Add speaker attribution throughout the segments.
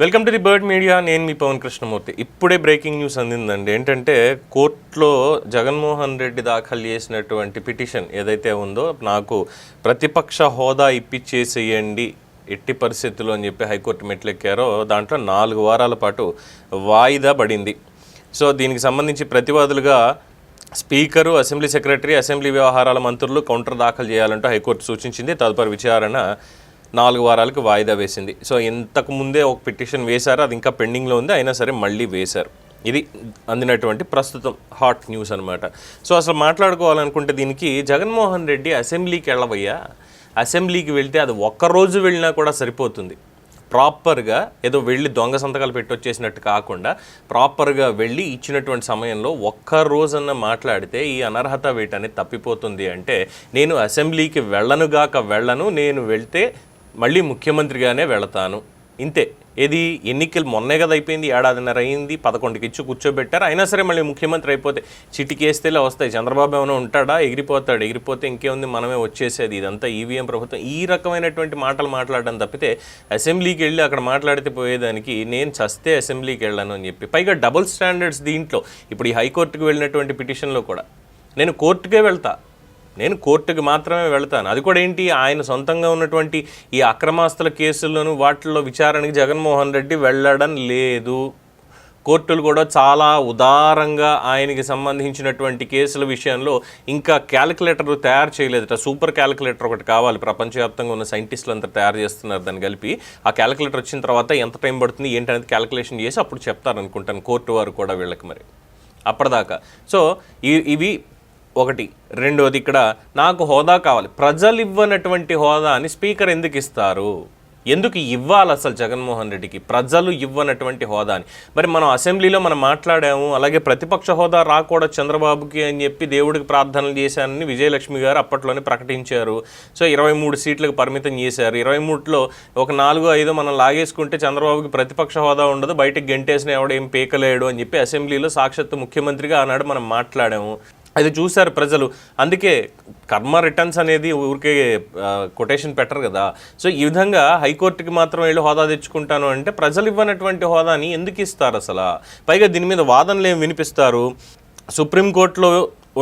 Speaker 1: Welcome to the bird media నేను మీ పవన్ కృష్ణమూర్తి. ఇప్పుడే బ్రేకింగ్ న్యూస్ అందిందండి. ఏంటంటే కోర్టులో జగన్మోహన్ రెడ్డి దాఖలు చేసినటువంటి పిటిషన్ ఏదైతే ఉందో నాకు ప్రతిపక్ష హోదా ఇప్పించేసేయండి ఎట్టి పరిస్థితుల్లో అని చెప్పి హైకోర్టు మెట్లెక్కారో దాంట్లో నాలుగు వారాల పాటు వాయిదా పడింది. సో దీనికి సంబంధించి ప్రతివాదులుగా స్పీకరు అసెంబ్లీ సెక్రటరీ అసెంబ్లీ వ్యవహారాల మంత్రులు కౌంటర్ దాఖలు చేయాలంటూ హైకోర్టు సూచించింది. తదుపరి విచారణ నాలుగు వారాలకు వాయిదా వేసింది. సో ఇంతకు ముందే ఒక పిటిషన్ వేశారు అది ఇంకా పెండింగ్లో ఉంది అయినా సరే మళ్ళీ వేశారు. ఇది అందినటువంటి ప్రస్తుతం హాట్ న్యూస్ అనమాట సో అసలు మాట్లాడుకోవాలనుకుంటే దీనికి జగన్మోహన్ రెడ్డి అసెంబ్లీకి వెళ్ళబోయా అసెంబ్లీకి వెళ్తే అది ఒక్కరోజు వెళ్ళినా కూడా సరిపోతుంది. ప్రాపర్గా ఏదో వెళ్ళి దొంగ సంతకాలు పెట్టొచ్చేసినట్టు కాకుండా ప్రాపర్గా వెళ్ళి ఇచ్చినటువంటి సమయంలో ఒక్క రోజన్న మాట్లాడితే ఈ అనర్హత వేట అనేది తప్పిపోతుంది అంటే నేను అసెంబ్లీకి వెళ్ళనుగాక వెళ్ళను నేను వెళ్తే మళ్ళీ ముఖ్యమంత్రిగానే వెళతాను. ఇంతే. ఏది? ఎన్నికలు మొన్నే కదా అయిపోయింది. ఏడాదిన్నర అయింది. పదకొండుకి ఇచ్చి కూర్చోబెట్టారు. అయినా సరే మళ్ళీ ముఖ్యమంత్రి అయిపోతే చిటికేస్తేలే వస్తాయి. చంద్రబాబు ఏమైనా ఉంటాడా? ఎగిరిపోతాడు. ఎగిరిపోతే ఇంకేముంది? మనమే వచ్చేసేది. ఇదంతా ఈవీఎం ప్రభుత్వం. ఈ రకమైనటువంటి మాటలు మాట్లాడడం తప్పితే అసెంబ్లీకి వెళ్ళి అక్కడ మాట్లాడితే పోయేదానికి నేను చస్తే అసెంబ్లీకి వెళ్ళాను అని చెప్పి. పైగా డబుల్ స్టాండర్డ్స్ దీంట్లో. ఇప్పుడు ఈ హైకోర్టుకు వెళ్ళినటువంటి పిటిషన్లో కూడా. నేను కోర్టుకే వెళ్తా. నేను కోర్టుకి మాత్రమే వెళ్తాను. అది కూడా ఏంటి? ఆయన సొంతంగా ఉన్నటువంటి ఈ అక్రమాస్తుల కేసులను వాటిల్లో విచారణకి జగన్మోహన్ రెడ్డి వెళ్ళడం లేదు. కోర్టులు కూడా చాలా ఉదారంగా ఆయనకి సంబంధించినటువంటి కేసుల విషయంలో ఇంకా క్యాలిక్యులేటర్ తయారు చేయలేదట. సూపర్ క్యాలిక్యులేటర్ ఒకటి కావాలి. ప్రపంచవ్యాప్తంగా ఉన్న సైంటిస్టులు అంతా తయారు చేస్తున్నారు దాన్ని కలిపి. ఆ క్యాలిక్యులేటర్ వచ్చిన తర్వాత ఎంత టైం పడుతుంది ఏంటనేది క్యాలిక్యులేషన్ చేసి అప్పుడు చెప్తారనుకుంటాను కోర్టు వారు కూడా వీళ్ళకి మరి. అప్పటిదాకా. సో ఈ- ఇవి ఒకటి. రెండోది ఇక్కడ నాకు హోదా కావాలి. ప్రజలు ఇవ్వనటువంటి హోదాని స్పీకర్ ఎందుకు ఇస్తారు? ఎందుకు ఇవ్వాలి అసలు జగన్మోహన్ రెడ్డికి? ప్రజలు ఇవ్వనటువంటి హోదాని. మరి మనం అసెంబ్లీలో మనం మాట్లాడాము అలాగే ప్రతిపక్ష హోదా రాకూడదు చంద్రబాబుకి అని చెప్పి దేవుడికి ప్రార్థనలు చేశానని విజయలక్ష్మి గారు అప్పట్లోనే ప్రకటించారు. సో ఇరవై మూడు సీట్లకు పరిమితం చేశారు. ఇరవై మూడులో ఒక నాలుగు ఐదు మనం లాగేసుకుంటే చంద్రబాబుకి ప్రతిపక్ష హోదా ఉండదు బయటకు గెంటేసిన ఎవడేం పీకలేడు అని చెప్పి అసెంబ్లీలో సాక్షాత్తు ముఖ్యమంత్రిగా ఆనాడు మనం మాట్లాడాము. అది చూశారు ప్రజలు. అందుకే కర్మ రిటర్న్స్ అనేది ఊరికే కొటేషన్ పెట్టరు కదా. సో ఈ విధంగా హైకోర్టుకి మాత్రం వెళ్ళి హోదా తెచ్చుకుంటాను అంటే ప్రజలు ఇవ్వనటువంటి హోదాని ఎందుకు ఇస్తారు అసలు? పైగా దీని మీద వాదనలు ఏం వినిపిస్తారు? సుప్రీంకోర్టులో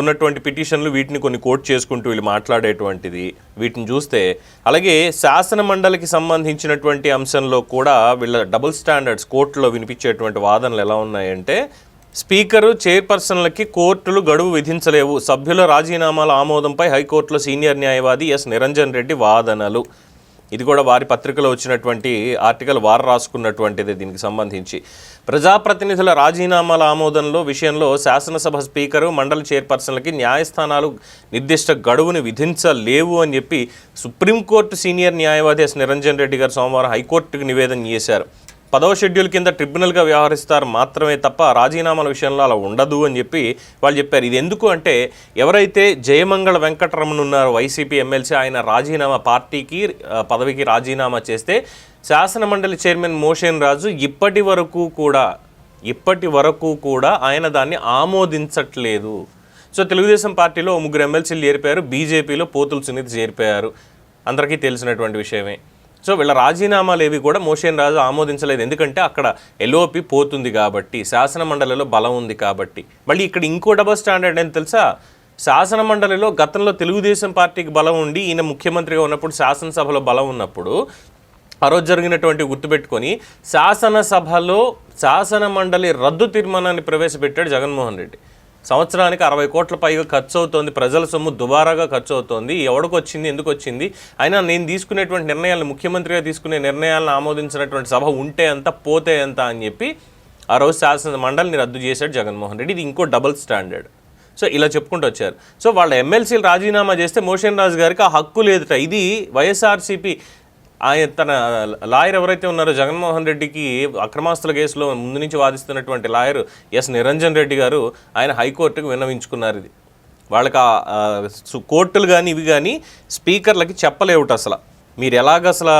Speaker 1: ఉన్నటువంటి పిటిషన్లు వీటిని కొన్ని కోట్ చేసుకుంటూ వీళ్ళు మాట్లాడేటువంటిది. వీటిని చూస్తే అలాగే శాసన మండలికి సంబంధించినటువంటి అంశంలో కూడా వీళ్ళ డబుల్ స్టాండర్డ్స్ కోర్టులో వినిపించేటువంటి వాదనలు ఎలా ఉన్నాయంటే స్పీకరు చైర్పర్సన్లకి కోర్టులు గడువు విధించలేవు. సభ్యుల రాజీనామాల ఆమోదంపై హైకోర్టులో సీనియర్ న్యాయవాది ఎస్. నిరంజన్ రెడ్డి వాదనలు. ఇది కూడా వారి పత్రికలో వచ్చినటువంటి ఆర్టికల్ వారు రాసుకున్నటువంటిది దీనికి సంబంధించి. ప్రజాప్రతినిధుల రాజీనామాల ఆమోదంలో విషయంలో శాసనసభ స్పీకరు మండలి చైర్పర్సన్లకి న్యాయస్థానాలు నిర్దిష్ట గడువును విధించలేవు అని చెప్పి సుప్రీంకోర్టు సీనియర్ న్యాయవాది ఎస్. నిరంజన్ రెడ్డి గారు సోమవారం హైకోర్టుకు నివేదన చేశారు. పదవ షెడ్యూల్ కింద ట్రిబ్యునల్గా వ్యవహరిస్తారు మాత్రమే తప్ప రాజీనామాల విషయంలో అలా ఉండదు అని చెప్పి వాళ్ళు చెప్పారు. ఇది ఎందుకు అంటే ఎవరైతే జయమంగళ వెంకటరమణ ఉన్నారో వైసీపీ ఎమ్మెల్సీ ఆయన రాజీనామా పార్టీకి పదవికి రాజీనామా చేస్తే శాసన మండలి చైర్మన్ మోషన్ రాజు ఇప్పటి వరకు కూడా ఇప్పటి వరకు కూడా ఆయన దాన్ని ఆమోదించట్లేదు. సో తెలుగుదేశం పార్టీలో ముగ్గురు ఎమ్మెల్సీలు చేరిపోయారు. బీజేపీలో పోతుల సునీత చేరిపోయారు. అందరికీ తెలిసినటువంటి విషయమే. సో వీళ్ళ రాజీనామాలు ఏవి కూడా మోషన్ రాజు ఆమోదించలేదు. ఎందుకంటే అక్కడ ఎల్ఓపి పోతుంది కాబట్టి శాసన మండలిలో బలం ఉంది కాబట్టి. మళ్ళీ ఇక్కడ ఇంకో డబల్ స్టాండర్డ్ ఏంటి తెలుసా? శాసన మండలిలో గతంలో తెలుగుదేశం పార్టీకి బలం ఉండి ఈయన ముఖ్యమంత్రిగా ఉన్నప్పుడు శాసనసభలో బలం ఉన్నప్పుడు ఆ రోజు జరిగినటువంటి గుర్తుపెట్టుకొని శాసనసభలో శాసన మండలి రద్దు తీర్మానాన్ని ప్రవేశపెట్టాడు జగన్మోహన్ రెడ్డి. సంవత్సరానికి అరవై కోట్ల పైగా ఖర్చు అవుతోంది ప్రజల సొమ్ము దుబారాగా ఖర్చు అవుతోంది ఎవడికి వచ్చింది ఎందుకు వచ్చింది అయినా నేను తీసుకునేటువంటి నిర్ణయాలను ముఖ్యమంత్రిగా తీసుకునే నిర్ణయాలను ఆమోదించినటువంటి సభ ఉంటే ఎంత పోతే ఎంత అని చెప్పి ఆ రోజు శాసన మండలిని రద్దు చేశాడు జగన్మోహన్ రెడ్డి. ఇది ఇంకో డబుల్ స్టాండర్డ్. సో ఇలా చెప్పుకుంటూ వచ్చారు. సో వాళ్ళ ఎమ్మెల్సీలు రాజీనామా చేస్తే మోషన్ రాజు గారికి ఆ హక్కు లేదుట. ఇది వైఎస్ఆర్సీపీ ఆయన తన లాయర్ ఎవరైతే ఉన్నారో జగన్మోహన్ రెడ్డికి అక్రమాస్తుల కేసులో ముందు నుంచి వాదిస్తున్నటువంటి లాయర్ ఎస్ నిరంజన్ రెడ్డి గారు ఆయన హైకోర్టుకు విన్నవించుకున్నారు ఇది. వాళ్ళకి ఆ, సు- కోర్టులు కానీ ఇవి కానీ స్పీకర్లకి చెప్పలేవుట అసలు. మీరు ఎలాగ అసలు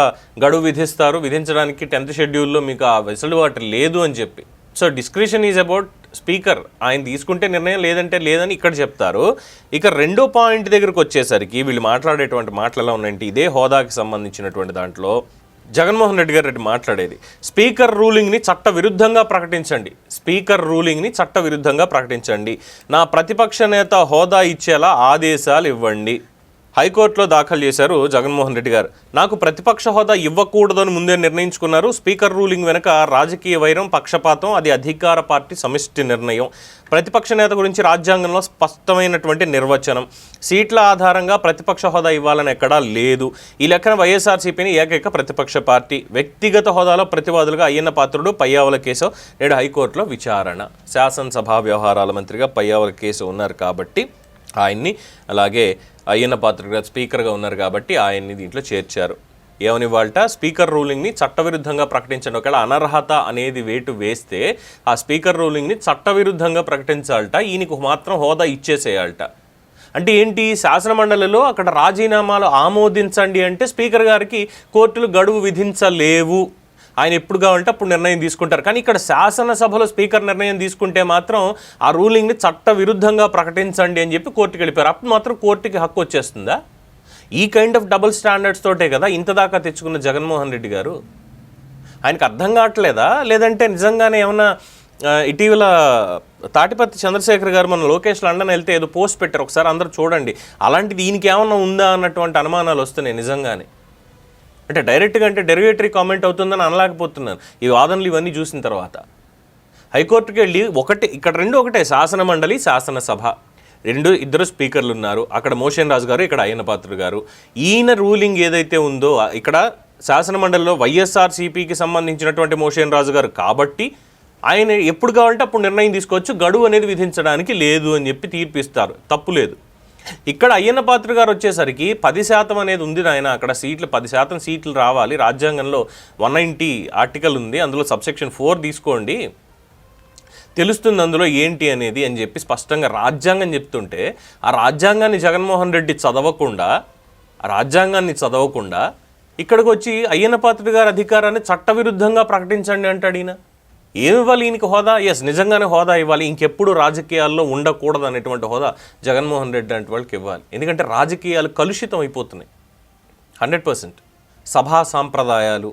Speaker 1: గడువు విధిస్తారు? విధించడానికి టెన్త్ షెడ్యూల్లో మీకు ఆ వెసులుబాటు లేదు అని చెప్పి. So discretion is about speaker ఆయన తీసుకుంటే నిర్ణయం లేదంటే లేదని ఇక్కడ చెప్తారు. ఇక రెండో పాయింట్ దగ్గరకు వచ్చేసరికి వీళ్ళు మాట్లాడేటువంటి మాటలు ఎలా ఉన్నాయంటే ఇదే హోదాకి సంబంధించినటువంటి దాంట్లో జగన్మోహన్ రెడ్డి గారు రెడ్డి మాట్లాడేది. స్పీకర్ రూలింగ్ని చట్ట విరుద్ధంగా ప్రకటించండి. స్పీకర్ రూలింగ్ని చట్ట విరుద్ధంగా ప్రకటించండి. నా ప్రతిపక్ష నేత హోదా ఇచ్చేలా ఆదేశాలు ఇవ్వండి. హైకోర్టులో దాఖలు చేశారు జగన్మోహన్ రెడ్డి గారు. నాకు ప్రతిపక్ష హోదా ఇవ్వకూడదని ముందే నిర్ణయించుకున్నారు. స్పీకర్ రూలింగ్ వెనుక రాజకీయ వైరం పక్షపాతం అది అధికార పార్టీ సమిష్టి నిర్ణయం. ప్రతిపక్ష నేత గురించి రాజ్యాంగంలో స్పష్టమైనటువంటి నిర్వచనం. సీట్ల ఆధారంగా ప్రతిపక్ష హోదా ఇవ్వాలని ఎక్కడా లేదు. ఈ లెక్కన వైఎస్ఆర్సీపీని ఏకైక ప్రతిపక్ష పార్టీ. వ్యక్తిగత హోదాలో ప్రతివాదులుగా అయ్యన్న పాత్రుడు పయ్యావుల కేశవ్. నేడు హైకోర్టులో విచారణ. శాసనసభ వ్యవహారాల మంత్రిగా పయ్యావుల కేసు ఉన్నారు కాబట్టి ఆయన్ని. అలాగే అయ్యన్న పాత్రుడుగా స్పీకర్గా ఉన్నారు కాబట్టి ఆయన్ని దీంట్లో చేర్చారు. ఏమని వాళ్ళట? స్పీకర్ రూలింగ్ని చట్టవిరుద్ధంగా ప్రకటించండి. ఒకవేళ అనర్హత అనేది వేటు వేస్తే ఆ స్పీకర్ రూలింగ్ని చట్టవిరుద్ధంగా ప్రకటించాలట. ఈయనకు మాత్రం హోదా ఇచ్చేసేయాలట. అంటే ఏంటి? శాసనమండలిలో అక్కడ రాజీనామాలు ఆమోదించండి అంటే స్పీకర్ గారికి కోర్టులు గడువు విధించలేవు. ఆయన ఎప్పుడు కావాలంటే అప్పుడు నిర్ణయం తీసుకుంటారు. కానీ ఇక్కడ శాసనసభలో స్పీకర్ నిర్ణయం తీసుకుంటే మాత్రం ఆ రూలింగ్ని చట్ట విరుద్ధంగా ప్రకటించండి అని చెప్పి కోర్టుకి వెళ్ళిపోయారు. అప్పుడు మాత్రం కోర్టుకి హక్కు వచ్చేస్తుందా? ఈ కైండ్ ఆఫ్ డబుల్ స్టాండర్డ్స్ తోటే కదా ఇంత దాకా తెచ్చుకున్న జగన్మోహన్ రెడ్డి గారు? ఆయనకు అర్థం కావట్లేదా? లేదంటే నిజంగానే ఏమన్నా ఇటీవల తాటిపత్తి చంద్రశేఖర్ గారు మన లోకేష్ లండన్ వెళ్తే ఏదో పోస్ట్ పెట్టారు. ఒకసారి అందరూ చూడండి. అలాంటిది దీనికి ఏమన్నా ఉందా అన్నటువంటి అనుమానాలు వస్తున్నాయి నిజంగానే. అంటే డైరెక్ట్గా అంటే డెరివేటరీ కామెంట్ అవుతుందని అనలేకపోతున్నాను ఈ వాదనలు ఇవన్నీ చూసిన తర్వాత. హైకోర్టుకి వెళ్ళి ఒకటి ఇక్కడ రెండు ఒకటే శాసన మండలి శాసనసభ రెండు ఇద్దరు స్పీకర్లు ఉన్నారు. అక్కడ మోషన్ రాజు గారు ఇక్కడ అయ్యన పాత్రుడు గారు. ఈయన రూలింగ్ ఏదైతే ఉందో ఇక్కడ శాసన మండలిలో వైఎస్ఆర్సీపీకి సంబంధించినటువంటి మోషన్ రాజు గారు కాబట్టి ఆయన ఎప్పుడు కావాలంటే అప్పుడు నిర్ణయం తీసుకోవచ్చు. గడువు అనేది విధించడానికి లేదు అని చెప్పి తీర్పిస్తారు. తప్పు లేదు. ఇక్కడ అయ్యన్న పాత్ర గారు వచ్చేసరికి పది శాతం అనేది ఉంది ఆయన అక్కడ సీట్లు పది శాతం సీట్లు రావాలి. రాజ్యాంగంలో వన్ నైంటీ ఆర్టికల్ ఉంది. అందులో సబ్సెక్షన్ ఫోర్ తీసుకోండి. తెలుస్తుంది అందులో ఏంటి అనేది అని చెప్పి స్పష్టంగా రాజ్యాంగం చెప్తుంటే ఆ రాజ్యాంగాన్ని జగన్మోహన్ రెడ్డి చదవకుండా ఆ రాజ్యాంగాన్ని చదవకుండా ఇక్కడికి వచ్చి అయ్యన్న పాత్రుడు గారి అధికారాన్ని చట్టవిరుద్ధంగా ప్రకటించండి అంటాడు ఈయన. ఇవ్వాలి ఈయనకి హోదా? ఎస్ నిజంగానే హోదా ఇవ్వాలి. ఇంకెప్పుడు రాజకీయాల్లో ఉండకూడదు అనేటువంటి హోదా జగన్మోహన్ రెడ్డి అంటే వాళ్ళకి ఇవ్వాలి. ఎందుకంటే రాజకీయాలు కలుషితం అయిపోతున్నాయి. Hundred percent. సభా సాంప్రదాయాలు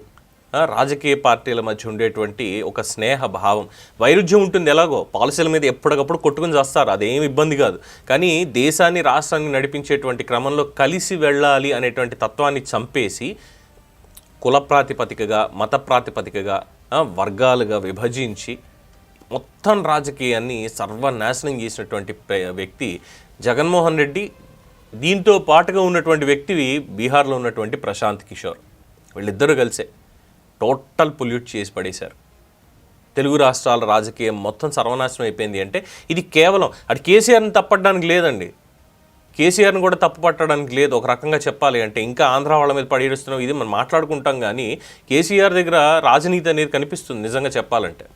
Speaker 1: రాజకీయ పార్టీల మధ్య ఉండేటువంటి ఒక స్నేహ భావం. వైరుధ్యం ఉంటుంది ఎలాగో. పాలసీల మీద ఎప్పటికప్పుడు కొట్టుకుని చేస్తారు. అదేం ఇబ్బంది కాదు. కానీ దేశాన్ని రాష్ట్రాన్ని నడిపించేటువంటి క్రమంలో కలిసి వెళ్ళాలి అనేటువంటి తత్వాన్ని చంపేసి కుల ప్రాతిపదికగా మత ప్రాతిపదికగా వర్గాలుగా విభజించి మొత్తం రాజకీయాన్ని సర్వనాశనం చేసినటువంటి ప్ర- వ్యక్తి జగన్మోహన్ రెడ్డి. దీంతో పాటుగా ఉన్నటువంటి వ్యక్తి బీహార్లో ఉన్నటువంటి ప్రశాంత్ కిషోర్. వీళ్ళిద్దరూ కలిసే టోటల్ పొల్యూట్ చేసి పడేశారు. తెలుగు రాష్ట్రాల రాజకీయం మొత్తం సర్వనాశనం అయిపోయింది అంటే ఇది కేవలం అది కేసీఆర్ని తప్పడానికి లేదండి. కేసీఆర్ని కూడా తప్పు పట్టడానికి లేదు. ఒక రకంగా చెప్పాలి అంటే ఇంకా ఆంధ్ర వాళ్ళ మీద పడేస్తున్నాం ఇది మనం మాట్లాడుకుంటాం కానీ కేసీఆర్ దగ్గర రాజనీతి అనేది కనిపిస్తుంది నిజంగా చెప్పాలంటే.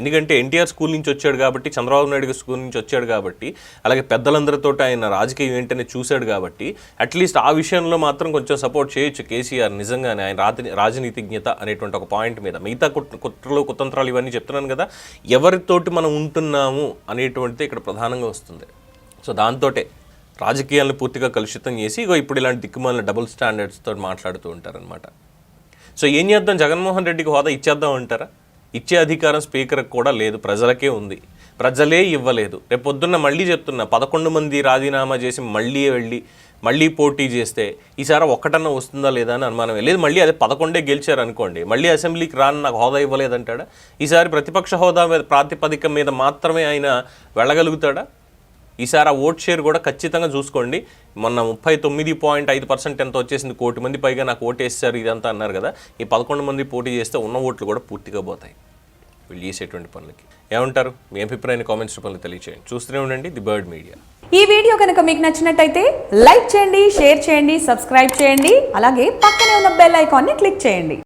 Speaker 1: ఎందుకంటే ఎన్టీఆర్ స్కూల్ నుంచి వచ్చాడు కాబట్టి చంద్రబాబు నాయుడు స్కూల్ నుంచి వచ్చాడు కాబట్టి అలాగే పెద్దలందరితో ఆయన రాజకీయం ఏంటనే చూశాడు కాబట్టి అట్లీస్ట్ ఆ విషయంలో మాత్రం కొంచెం సపోర్ట్ చేయొచ్చు కేసీఆర్ నిజంగానే ఆయన రాజనీతిజ్ఞత అనేటువంటి ఒక పాయింట్ మీద. మిగతా కుట్రలు కుతంత్రాలు ఇవన్నీ చెప్తున్నాను కదా ఎవరితోటి మనం ఉంటున్నాము అనేటువంటిది ఇక్కడ ప్రధానంగా వస్తుంది. సో దాంతోటే రాజకీయాలను పూర్తిగా కలుషితం చేసి ఇగో ఇప్పుడు ఇలాంటి దిక్కుమాలిన డబుల్ స్టాండర్డ్స్ తోటి మాట్లాడుతూ ఉంటారనమాట సో ఏం చేద్దాం? జగన్మోహన్ రెడ్డికి హోదా ఇచ్చేద్దాం అంటారా? ఇచ్చే అధికారం స్పీకర్కి కూడా లేదు ప్రజలకే ఉంది. ప్రజలే ఇవ్వలేదు. రేపు పొద్దున్న మళ్ళీ చెప్తున్నా పదకొండు మంది రాజీనామా చేసి మళ్ళీ వెళ్ళి మళ్ళీ పోటీ చేస్తే ఈసారి ఒక్కటన్నా వస్తుందా లేదా అని అనుమానం లేదు. మళ్ళీ అదే పదకొండే గెలిచారు అనుకోండి మళ్ళీ అసెంబ్లీకి రాను నాకు హోదా ఇవ్వలేదంటాడా? ఈసారి ప్రతిపక్ష హోదా మీద ప్రాతిపదిక మీద మాత్రమే ఆయన వెళ్ళగలుగుతాడా? ఈసారి ఆ ఓట్ షేర్ కూడా ఖచ్చితంగా చూసుకోండి. మొన్న ముప్పై తొమ్మిది పాయింట్ ఐదు పర్సెంట్ ఎంత వచ్చేసింది? కోటి మంది పైగా నాకు ఓటు వేస్తారు ఇదంతా అన్నారు కదా. ఈ పదకొండు మంది పోటీ చేస్తే ఉన్న ఓట్లు కూడా పూర్తిగా పోతాయి. వీళ్ళు చేసేటువంటి పనులకి. ఏమంటారు? మీ అభిప్రాయాన్ని కామెంట్స్ రూపంలో తెలియచేయండి. చూస్తూనే ఉండండి. The bird media.
Speaker 2: ఈ వీడియో కనుక మీకు నచ్చినట్టయితే లైక్ చేయండి షేర్ చేయండి సబ్స్క్రైబ్ చేయండి. అలాగే పక్కనే ఉన్న బెల్ ఐకాన్ని క్లిక్ చేయండి.